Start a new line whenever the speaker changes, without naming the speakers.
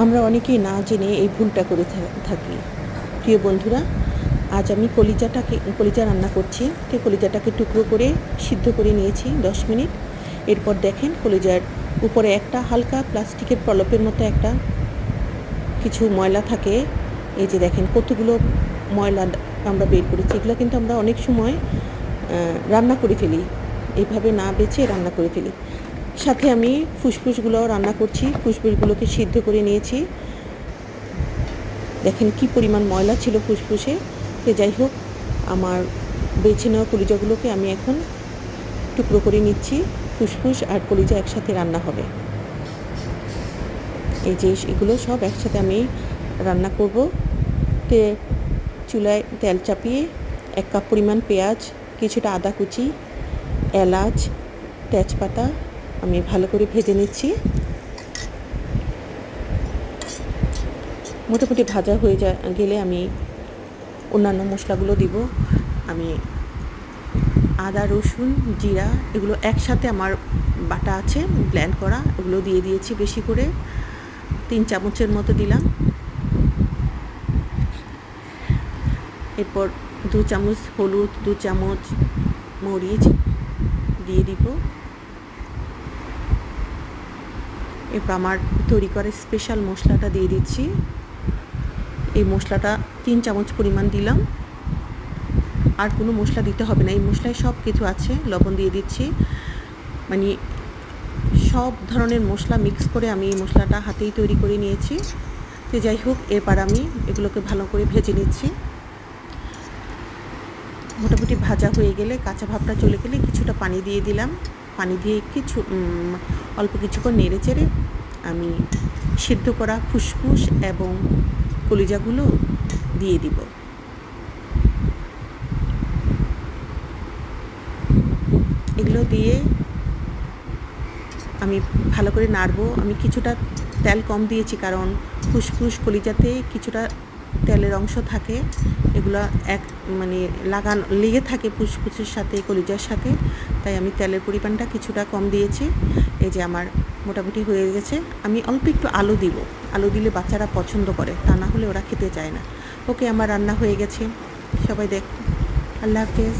আমরা অনেকেই না জেনে এই ভুলটা করে থাকি। প্রিয় বন্ধুরা, আজ আমি কলিজাটাকে, কলিজা রান্না করছি। তো কলিজাটাকে টুকরো করে সিদ্ধ করে নিয়েছি দশ মিনিট। এরপর দেখেন কলিজার উপরে একটা হালকা প্লাস্টিকের প্রলপের মতো একটা কিছু ময়লা থাকে। এই যে দেখেন কতগুলো ময়লা আমরা বের করেছি। এগুলো কিন্তু আমরা অনেক সময় রান্না করে ফেলি। এইভাবে না বেছে রান্না করে ফেলি। সাথে আমি ফুসফুসগুলোও রান্না করছি, ফুসফুসগুলোকে সিদ্ধ করে নিয়েছি। দেখেন কি পরিমাণ ময়লা ছিল ফুসফুসে। তো যাই হোক, আমার বেছে নেওয়া কলিজাগুলোকে আমি এখন টুকরো করে নিচ্ছি। ফুসফুস আর কলিজা একসাথে রান্না হবে। এই যে এগুলো সব একসাথে আমি রান্না করব। তে চুলায় তেল চাপিয়ে এক কাপ পরিমাণ পেঁয়াজ, কিছুটা আদা কুচি, এলাচ, তেজপাতা আমি ভালো করে ভেজে নিচ্ছি। মোটামুটি ভাজা হয়ে যা, গেলে আমি অন্যান্য মশলাগুলো দিব। আমি আদা, রসুন, জিরা, এগুলো একসাথে আমার বাটা আছে ব্ল্যান্ড করা, এগুলো দিয়ে দিয়েছি বেশি করে। তিন চামচের মতো দিলাম। এরপর দু চামচ হলুদ, দু চামচ মরিচ দিয়ে দিব। এরপর আমার তৈরি করে স্পেশাল মশলাটা দিয়ে দিচ্ছি। এই মশলাটা তিন চামচ পরিমাণ দিলাম। আর কোনো মশলা দিতে হবে না। এই মশলায় সব কিছু আছে, লবণ দিয়ে দিচ্ছি। মানে সব ধরনের মশলা মিক্স করে আমি এই মশলাটা হাতেই তৈরি করে নিয়েছি। তো যাই হোক, এরপর আমি এগুলোকে ভালো করে ভেজে নিচ্ছি। মোটামুটি ভাজা হয়ে গেলে কাঁচা ভাবটা চলে গেলে কিছুটা পানি দিয়ে দিলাম। পানি দিয়ে কিছু অল্প কিছুক্ষণ নেড়ে চেড়ে আমি সিদ্ধ করা ফুসফুস এবং কলিজাগুলো দিয়ে দিব। এগুলো দিয়ে আমি ভালো করে নাড়বো। আমি কিছুটা তেল কম দিয়েছি কারণ ফুসফুস কলিজাতে কিছুটা তেলের অংশ থাকে, এগুলো এক মানে লাগান, লেগে থাকে ফুসফুসের সাথে, কলিজার সাথে। তাই আমি তেলের পরিমাণটা কিছুটা কম দিয়েছি। এই যে আমার মোটামুটি হয়ে গেছে। আমি অল্প একটু আলু দিব। আলু দিলে বাচ্চারা পছন্দ করে, তা না হলে ওরা খেতে চায় না। ওকে, আমার রান্না হয়ে গেছে। সবাই দেখ, আল্লাহ হাফেজ।